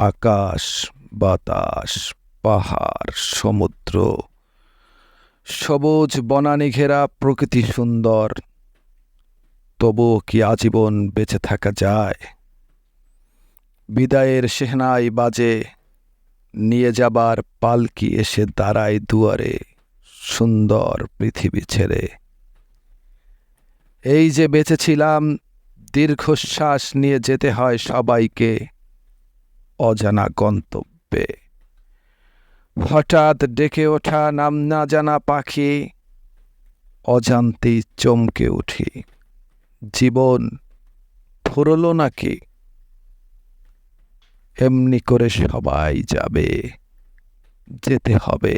আকাশ, বাতাস, পাহাড়, সমুদ্র, সবুজ বনানি ঘেরা প্রকৃতি সুন্দর। তবুও কি আজীবন বেঁচে থাকা যায়? বিদায়ের সেহনাই বাজে, নিয়ে যাবার পালকি এসে দাঁড়ায় দুয়ারে, সুন্দর পৃথিবী ছেড়ে। এই যে বেঁচেছিলাম, দীর্ঘশ্বাস নিয়ে যেতে হয় সবাইকে। অজানা গন্তব্যে। হঠাৎ ডেকে ওঠা নাম না জানা পাখি, অজান্তেই চমকে উঠি। জীবন ফুরল নাকি? এমনি করে সবাই যাবে, যেতে হবে।